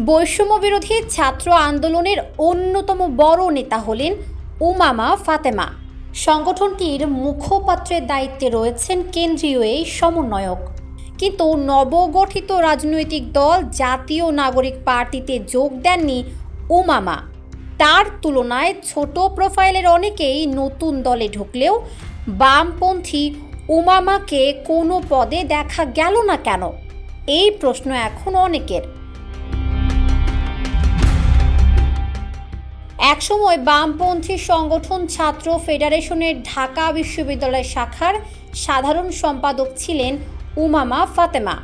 বৈষম্য বিরোধী ছাত্র আন্দোলনের অন্যতম বড় নেতা হলেন উমামা ফাতেমা। সংগঠনটির মুখপাত্রের দায়িত্বে রয়েছেন কেন্দ্রীয় এই সমন্বয়ক। কিন্তু নবগঠিত রাজনৈতিক দল জাতীয় নাগরিক পার্টিতে যোগ দেননি উমামা। তার তুলনায় ছোট প্রোফাইলের অনেকেই নতুন দলে ঢুকলেও বামপন্থী উমামাকে কোনো পদে দেখা গেল না কেন? এই প্রশ্ন এখন অনেকের। একসময় বামপন্থী সংগঠন ছাত্র ফেডারেশনের ঢাকা বিশ্ববিদ্যালয় শাখার সাধারণ সম্পাদক ছিলেন উমামা ফাতেমা।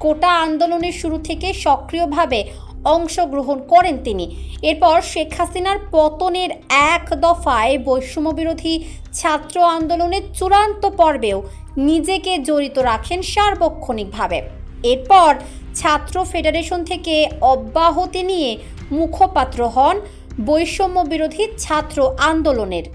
কোটা আন্দোলনের শুরু থেকে সক্রিয়ভাবে অংশগ্রহণ করেন তিনি। এরপর শেখ হাসিনার পতনের এক দফায় বৈষম্য বিরোধী ছাত্র আন্দোলনের চূড়ান্ত পর্বেও নিজেকে জড়িত রাখেন সার্বক্ষণিকভাবে। এরপর ছাত্র ফেডারেশন থেকে অব্যাহতি নিয়ে মুখপাত্র হন বৈষম্য বিরোধী ছাত্র আন্দোলনের।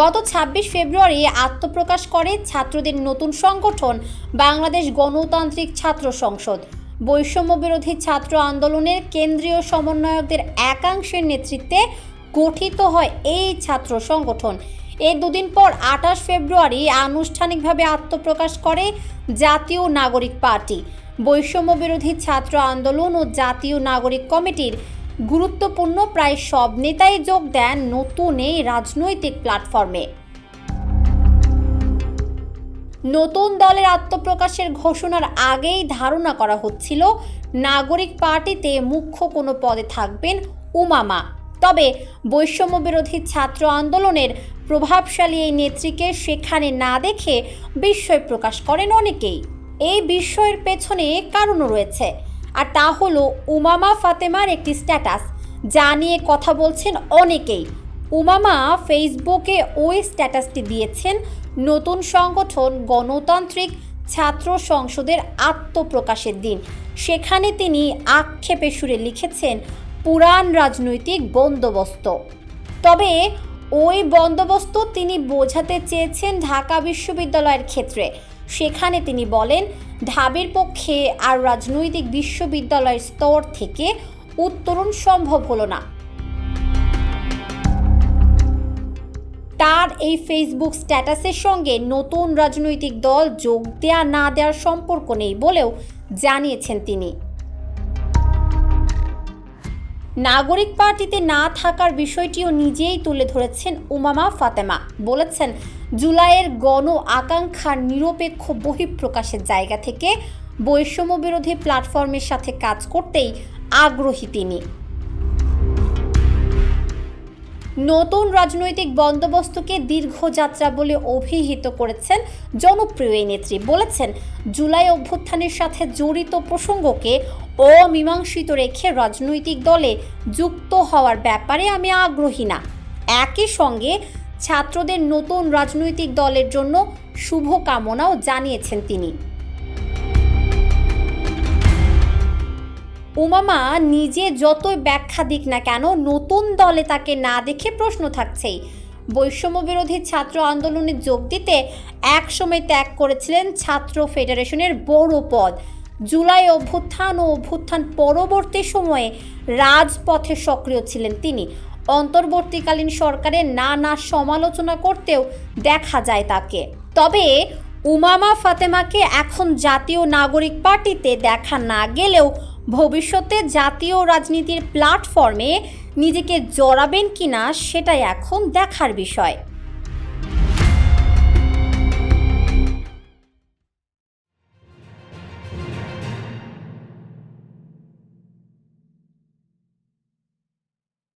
গত ছাব্বিশ ফেব্রুয়ারি আত্মপ্রকাশ করে ছাত্রদের নতুন সংগঠন বাংলাদেশ গণতান্ত্রিক ছাত্র সংসদ। বৈষম্য বিরোধী ছাত্র আন্দোলনের কেন্দ্রীয় সমন্বয়কদের একাংশের নেতৃত্বে গঠিত হয় এই ছাত্র সংগঠন। এর দুদিন পর আঠাশ ফেব্রুয়ারি আনুষ্ঠানিকভাবে আত্মপ্রকাশ করে জাতীয় নাগরিক পার্টি। বৈষম্য বিরোধী ছাত্র আন্দোলন ও জাতীয় নাগরিক কমিটির গুরুত্বপূর্ণ প্রায় সব নেতাই যোগ দেন নতুন এই রাজনৈতিক প্ল্যাটফর্মে। নতুন দলের আত্মপ্রকাশের ঘোষণার আগেই ধারণা করা হচ্ছিল, নাগরিক পার্টিতে মুখ্য কোনো পদে থাকবেন উমামা। তবে বৈষম্য বিরোধী ছাত্র আন্দোলনের প্রভাবশালী এই নেত্রীকে সেখানে না দেখে বিস্ময় প্রকাশ করেন অনেকেই। এই বিস্ময়ের পেছনে কারণও রয়েছে। আর তা হলো উমামা ফাতেমার একটি স্ট্যাটাস, যা নিয়ে কথা বলছেন অনেকেই। উমামা ফেসবুকে ওই স্ট্যাটাসটি দিয়েছেন, নতুন সংগঠন গণতান্ত্রিক ছাত্র সংসদের আত্মপ্রকাশের দিন। সেখানে তিনি আক্ষেপে সুরে লিখেছেন, পুরাণ রাজনৈতিক বন্দোবস্ত। তবে ওই বন্দোবস্ত তিনি বোঝাতে চেয়েছেন ঢাকা বিশ্ববিদ্যালয়ের ক্ষেত্রে। সেখানে তিনি বলেন, ঢাবের পক্ষে আর রাজনৈতিক বিশ্ববিদ্যালয়ের স্তর থেকে উত্তরণ সম্ভব হলো না। তার এই ফেসবুক স্ট্যাটাসের সঙ্গে নতুন রাজনৈতিক দল যোগ দেয়া না দেওয়ার সম্পর্ক নেই বলেও জানিয়েছেন তিনি। নাগরিক পার্টিতে না থাকার বিষয়টিও নিজেই তুলে ধরেছেন উমামা ফাতেমা। বলেছেন, জুলাইয়ের গণ আকাঙ্ক্ষার নিরপেক্ষ বহিঃপ্রকাশের জায়গা থেকে বৈষম্য বিরোধী প্ল্যাটফর্মের সাথে কাজ করতেই আগ্রহী তিনি। নতুন রাজনৈতিক বন্দোবস্তকে দীর্ঘযাত্রা বলে অভিহিত করেছেন জনপ্রিয় এই নেত্রী। বলেছেন, জুলাই অভ্যুত্থানের সাথে জড়িত প্রসঙ্গকে অমীমাংসিত রেখে রাজনৈতিক দলে যুক্ত হওয়ার ব্যাপারে আমি আগ্রহী না। একই সঙ্গে ছাত্রদের নতুন রাজনৈতিক দলের জন্য শুভকামনাও জানিয়েছেন তিনি। উমামা নিজে যতই ব্যাখ্যা দিক না কেন, নতুন দলে তাকে না দেখে প্রশ্ন থাকছেই। বৈষম্য বিরোধী ছাত্র আন্দোলনে যোগ দিতে একসময় ত্যাগ করেছিলেন ছাত্র ফেডারেশনের বড় পদ। জুলাই অভ্যুত্থান ও অভ্যুত্থান পরবর্তী সময়ে রাজপথে সক্রিয় ছিলেন তিনি। অন্তর্বর্তীকালীন সরকারের নানা সমালোচনা করতেও দেখা যায় তাকে। তবে উমামা ফাতেমাকে এখন জাতীয় নাগরিক পার্টিতে দেখা না গেলেও ভবিষ্যতে জাতীয় রাজনীতির প্ল্যাটফর্মে নিজেকে জড়াবেন কিনা সেটাই এখন দেখার বিষয়।